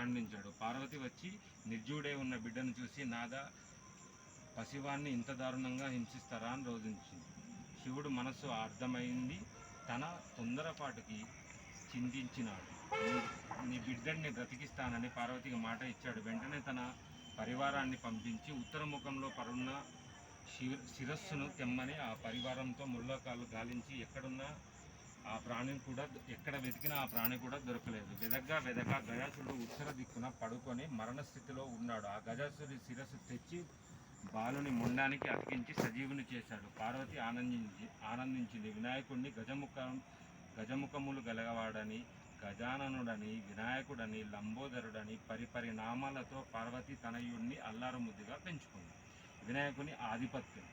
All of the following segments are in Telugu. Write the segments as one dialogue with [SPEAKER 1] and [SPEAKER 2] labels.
[SPEAKER 1] ఖండించాడు. పార్వతి వచ్చి నిర్జీవుడై ఉన్న బిడ్డను చూసి నాదా పసివాన్ని ఇంత దారుణంగా హింసిస్తారా? అని రోధించింది. శివుడు మనస్సు అర్థమైంది. తన తొందరపాటుకి చింతించినాడు. నీ- బిడ్డని బ్రతికిస్తానని పార్వతికి మాట ఇచ్చాడు. వెంటనే తన పరివారాన్ని పంపించి ఉత్తరముఖంలో పరున్న శి శిరస్సును తెమ్మని ఆ పరివారంతో ముల్లోకాలు గాలించి ఎక్కడున్నా ప్రాణి కూడా ఎక్కడ వెతికినా ఆ ప్రాణి కూడా దొరకలేదు. వెదగ్గా వెదక గజాసుడు ఉత్తర దిక్కున పడుకొని మరణ స్థితిలో ఉన్నాడు. ఆ గజాసుడి శిరస్సు తెచ్చి బాలుని ముండానికి అతికించి సజీవుని చేశాడు. పార్వతి ఆనందించి ఆనందించింది. వినాయకుడిని గజముఖ గజముఖములు గలగవాడని గజాననుడని వినాయకుడని లంబోదరుడని పరిపరి నామాలతో పార్వతి తనయుడిని అల్లారుముద్దుగా పెంచుకుంది. వినాయకుని ఆధిపత్యం.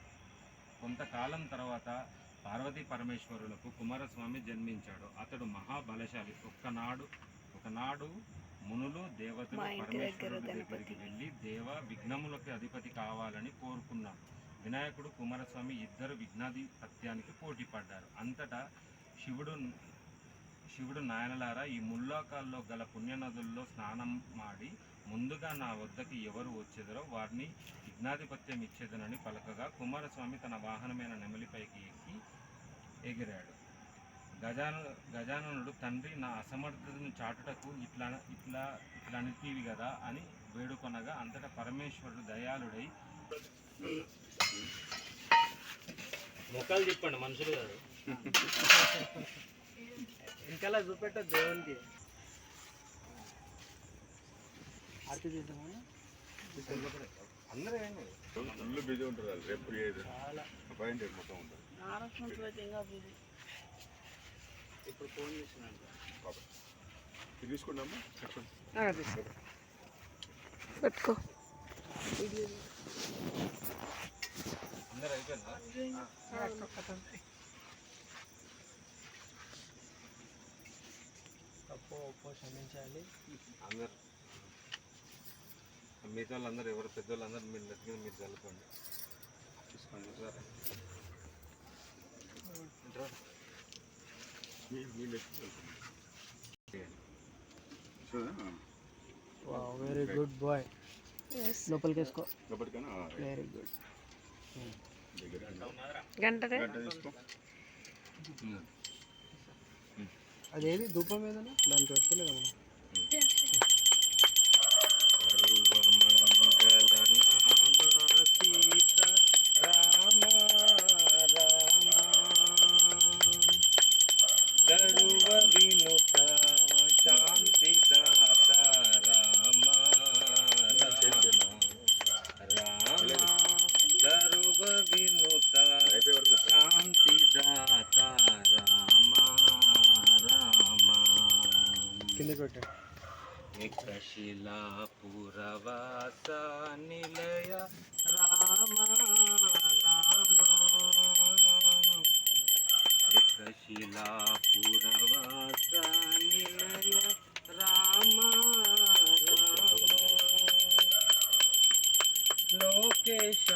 [SPEAKER 1] కొంతకాలం తర్వాత పార్వతీ పరమేశ్వరులకు కుమారస్వామి జన్మించాడు. అతడు మహాబలశాలి. ఒక్కనాడు ఒకనాడు మునులు దేవతలు పరమేశ్వరుడి. దగ్గరికి వెళ్ళి దేవ విఘ్నములకు అధిపతి కావాలని కోరుకున్నాడు వినాయకుడు కుమారస్వామి ఇద్దరు విఘ్నాధిపత్యానికి పోటీ పడ్డారు అంతటా శివుడు శివుడు నాయనలారా ఈ ముల్లోకాల్లో గల పుణ్యనదుల్లో స్నానం మాడి ముందుగా నా వద్దకి ఎవరు వచ్చేదరో వారిని విఘ్నాధిపత్యం ఇచ్చేదనని పలకగా కుమారస్వామి తన వాహనమైన నెమలిపైకి ఎక్కి ఎగిరాడు. గజాన గజాననుడు తండ్రి నా అసమర్థతను చాటుటకు ఇట్లా ఇట్లా ఇట్లా అనితీవి కదా అని వేడుకొనగా అంతటా పరమేశ్వరుడు దయాళుడై ముఖాలు చెప్పండి మనుషులు కాదు
[SPEAKER 2] వెనకాల చూపెట్ట దేవునికి?
[SPEAKER 3] ఫుల్ బిజీ ఉంటారు వాళ్ళు రేపు మొత్తం ఉంటుంది
[SPEAKER 2] ఇప్పుడు ఫోన్ చేసినాను
[SPEAKER 3] ఇది తీసుకున్నామా చెప్పండి
[SPEAKER 4] పెట్టుకో.
[SPEAKER 1] అందరూ అయిపోయిందా?
[SPEAKER 2] తప్పు ఒప్పో క్షమించాలి.
[SPEAKER 1] అందరు. మిగతా వాళ్ళందరూ ఎవరు పెద్దవాళ్ళందరూ మీరు నెత్తిన మీరు చల్లుకోండి. తీసుకోండి సరే?
[SPEAKER 2] వెరీ గుడ్ బాయ్ లోపలికి వేసుకో
[SPEAKER 3] లోపలికైనా.
[SPEAKER 2] వెరీ గుడ్
[SPEAKER 3] గంట
[SPEAKER 2] అదేది? ధూపం ఏదైనా? దానికి పెట్టుకోలేదు కిందకి పెట్టు
[SPEAKER 1] ఏకశిలాపురవాస నిలయ రామ రామ ఏకశిలాపురవాస నిలయ రామ రామ లోకేశ